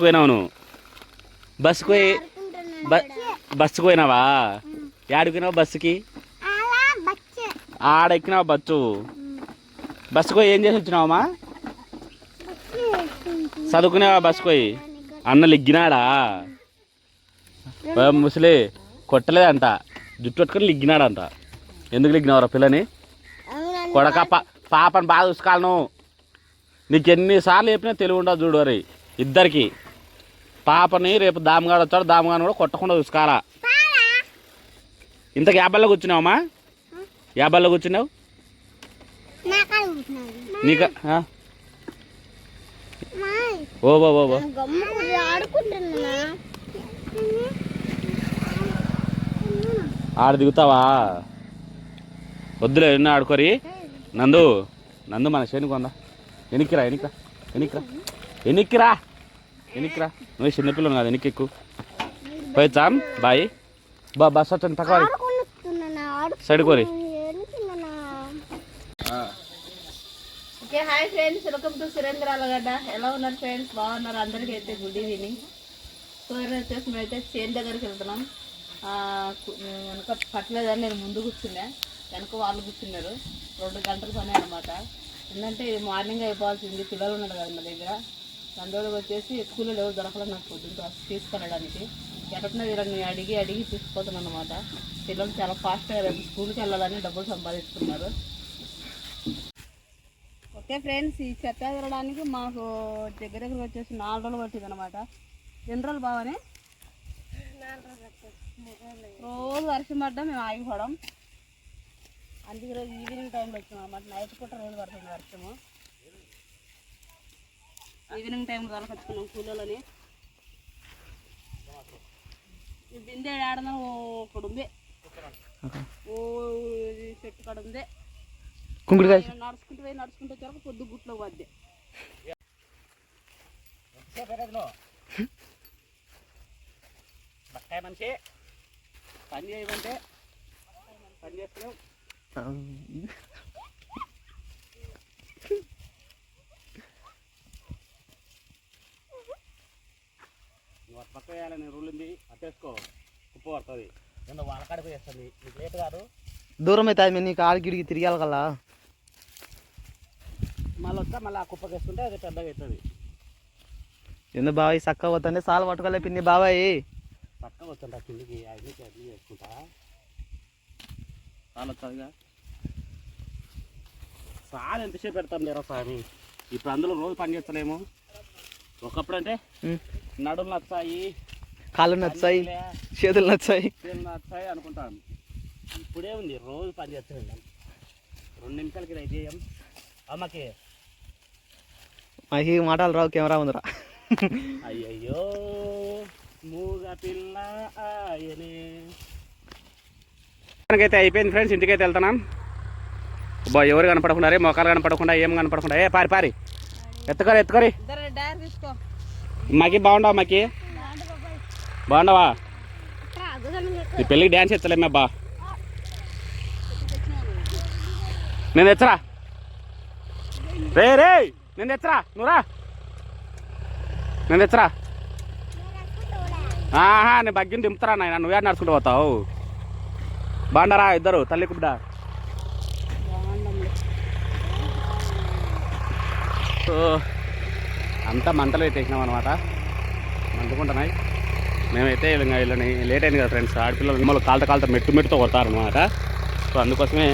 పోయినావు నువ్వు బస్సుకు పోయి బస్సుకు పోయినావా? ఏడుకున్నావు బస్సుకి? బచ్చ ఆడ ఎక్కినావు బస్సు. బస్సుకు పోయి ఏం చేసి వచ్చినావమ్మా? చదువుకునేవా బస్సుకు పోయి? అన్న లిగ్గినాడా? ముసలి కొట్టలేదంట. జుట్టు పట్టుకొని లిగ్గినాడంట. ఎందుకు లిగ్గినావురా పిల్లని? కొడక పా- పాపని బాగా చూసుకోవాలి నువ్వు. నీకు ఎన్నిసార్లు చెప్పినా తెలివి ఉండదు చూడు ఇద్దరికి పాపని రేపు దామగాడు వచ్చాడు దామగాడు కూడా కొట్టకుండా చూసుకోవాలా? ఇంతకు యాభైలో కూర్చున్నావమ్మా యాభైలో కూర్చున్నావు నాకు ఓ గమ్ము ఆడుకుంటున్నా. ఆడ దిగుతావా? వద్దులే ఎన్న ఆడుకోరి. నందు నందు మన శని కొందా ఎనిక్కిరా ఎనిక్రా ఎనిక్రా ఎనికిరా ఎనికిరా నువ్వు చిన్నపిల్లలు కాదు ఎనికి ఎక్కువ పోయిచ్చాం బాయ్. బా బస్ వచ్చాను తక్కువ సైడ్ కోరి okay hi friends. Welcome to Surendra Alagadda. ఎలా ఉన్నారు ఫ్రెండ్స్? బాగున్నారు? అందరికీ అయితే గుడ్ ఈవినింగ్. సో వచ్చేసి మేమైతే చేను దగ్గరికి వెళ్తున్నాం. వెనుక పట్టలేదని నేను ముందు కూర్చున్నా. వెనుక వాళ్ళు కూర్చున్నారు. రెండు గంటల పని అనమాట ఎందుకంటే ఇది మార్నింగ్ అయిపోవాల్సింది. పిల్లలు ఉన్నారు కదా మా దగ్గర. అందువల్ల వచ్చేసి స్కూల్లో ఎవరు దొరకలేదు నాకు పొద్దున్న తీసుకెళ్ళడానికి. ఎక్కడున్నా వీళ్ళని అడిగి అడిగి తీసుకుపోతున్నాను అనమాట పిల్లలు చాలా ఫాస్ట్గా రేపు స్కూల్కి వెళ్ళాలని డబ్బులు సంపాదిస్తున్నారు. ఓకే ఫ్రెండ్స్ ఈ చెత్త ఎదరడానికి మాకు దగ్గర దగ్గర వచ్చేసి నాలుగు రోజులు పట్టింది అనమాట ఎన్ని రోజులు బాగానే రోజు వర్షం పడ్డా మేము ఆగిపోవడం. అందుకే రోజు ఈవినింగ్ టైంలో వచ్చాం అనమాట నైట్ పూట రోజు పడుతుంది వర్షము. ఈవినింగ్ టైం తొలకొచ్చుకున్నాం కూలీలని ఈ బిందె ఆడన ఒకడు ఉంది. ఓ చెట్టు కాడ ఉంది. కుంకుడుకాయ. నడుచుకుంటూ పోయి నడుచుకుంటూ వచ్చాక పొద్దు గుట్లో వద్దే బక్కాయ మనిషి పని చేయమంటే పని చేస్తున్నావు అటు పక్క వేయాలని రూల్ ఉంది. అట్టేసుకో ఉప్పు పడుతుంది. నేను వాళ్ళకాడికి వేస్తుంది నీకు లేట్ కాదు. దూరం అయితే అది నీకు ఆడికి తిరిగాలి కదా. మళ్ళీ వస్తా మళ్ళీ ఆ కుప్పకి వేసుకుంటే అది పెద్దగా అవుతుంది. ఎందుకు బాబాయ్ చక్క పోతుండే సాలు పట్టుకోలే పిన్ని బాబాయ్ పక్కన వస్తుంటా కిందికి? అన్ని అన్ని వేసుకుంటా. చాలా వస్తుందిగా. చాలా ఎంతసేపు పెడతాం లేరా స్వామి? ఇప్పుడు అందులో రోజు పని చేస్తలేము. ఒకప్పుడు అంటే. నడులు నచ్చాయి. కాళ్ళు నచ్చాయి చేతులు నచ్చాయి. చేతులు నచ్చాయి అనుకుంటాను. ఇప్పుడే ఉంది రోజు పని చేస్తున్నాం రెండు నిమిషాలకి ఇది చేయం. అమ్మకి. మాకి మాటలు రావు కెమెరా ఉందిరా అయ్యయ్యో మూగ పిల్ల ఆయనే. అయితే అయిపోయింది ఫ్రెండ్స్ ఇంటికైతే వెళ్తున్నాం. బా ఎవరు కనపడకుండా రే మొక్కలు కనపడకుండా ఏం కనపడకుండా. ఏ పారి పారి. ఎత్తుకోరి ఎత్తుకోరి. మాకి బాగుండవా మాకి? బాగుండవా? ఈ పెళ్ళికి డ్యాన్స్ ఎత్తలేమే బా. నేను తెచ్చరా. రే రే నేను తెచ్చరా. నువ్వురా నేను తెచ్చరా. ఆహా నేను బగ్గిని దింపుతారా నాయన? నువ్వే నడుచుకుంటూ పోతావు. బాగుండరా ఇద్దరు? తల్లి బిడ్డ సో అంతా మంటలు పెట్టేసినాం అనమాట మంటుకుంటున్నాయి మేమైతే ఇంకా వీళ్ళని లేట్ అయింది కదా ఫ్రెండ్స్. ఆడపిల్లలు మిమ్మల్ని కాలుత కాలత మెట్టు మెట్టుతో కొడతారనమాట సో అందుకోసమే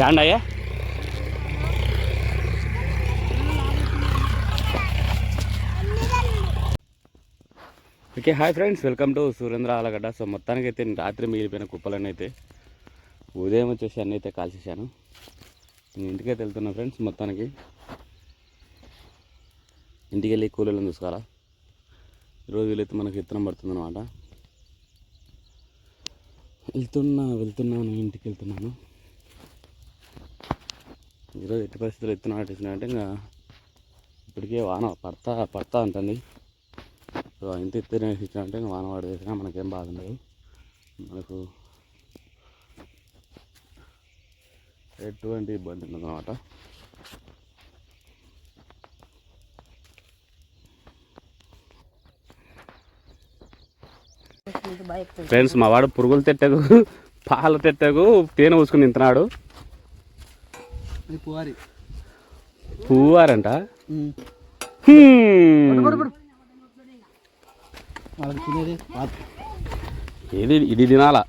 యాండయ్యా okay hi friends. Welcome to Surendra Alagadda. So మొత్తానికి అయితే నేను రాత్రి మిగిలిపోయిన కుప్పలన్నీ అయితే ఉదయం వచ్చేసి అన్నీ అయితే కాల్చేసాను నేను ఇంటికైతే వెళ్తున్నా ఫ్రెండ్స్ మొత్తానికి. ఇంటికి వెళ్ళి కూలీలను చూసుకోవాలా? ఈరోజు వీళ్ళైతే మనకి విత్తనం పడుతుంది అనమాట వెళ్తున్నా వెళ్తున్నాను ఇంటికి వెళ్తున్నాను. ఈరోజు ఎట్టి పరిస్థితులు విత్తనం అంటే ఇంకా ఇప్పటికే వాన పడతా పడతా ఉంటుంది సో ఇంత ఎత్తున ఇచ్చినట్టే ఇంకా వానవాడు వేసినా మనకేం బాధ ఉండదు. మనకు ఎటువంటి ఇబ్బంది ఉండదు అనమాట ఫ్రెండ్స్ మా వాడు పురుగులు తెట్టకు పాలు తెట్టకు తేనె పూసుకుని తింటున్నాడు. పువ్వారంట. వాళ్ళకి తినేది పాత. ఇది తినాలా.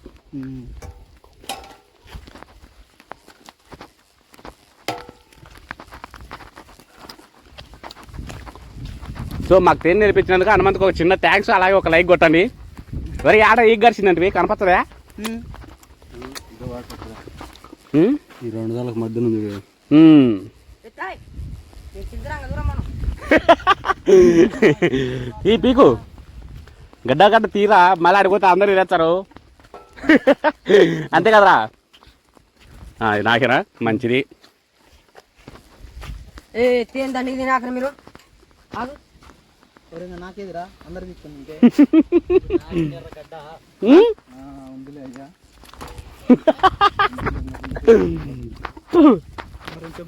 సో మాకు తేనె నేర్పించినందుకు హనుమంతుకు ఒక చిన్న థ్యాంక్స్ అలాగే ఒక లైక్ కొట్టండి మరి ఆడ ఈ ఉమ్. హ్మ్? ఈ రెండు దానికి మధ్యన ఉంది కదా. హ్మ్. ఈ పీకు గడ్డ గడ్డ తీరా మళ్ళీ అడిగిపోతే అందరు తినేస్తారు అంతే కదరా? నాకేనా మంచిది. మీరు. నాకేదిరా?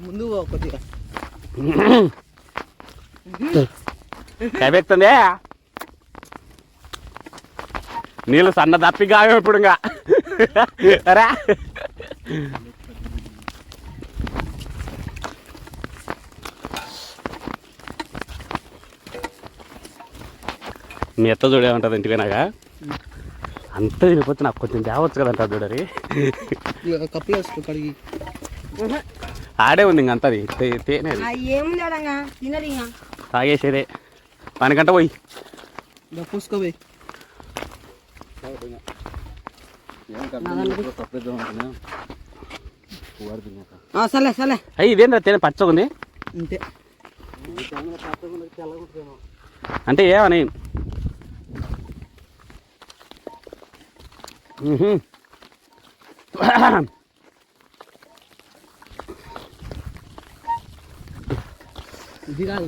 ముందు కొద్దిగా నీళ్ళు సన్న తప్పి గాయం ఇప్పుడు ఇంకా రా. మీ ఎత్త చూడేమంటుంది ఇంటికి పోయినాక అంత తినిపోతే నాకు కొంచెం తేవచ్చు కదంట చూడరి కడిగి. ఆడే ఉంది ఇంక తేనే అది. తాగేసేదే. పనికంట పోయి. పూసుకోపోయి ఆ, సర్లే సర్లే. అయ్యి ఇదేంద్ర తేనె పచ్చగా ఉంది అంతే అంటే ఏమని. ఇది కాదు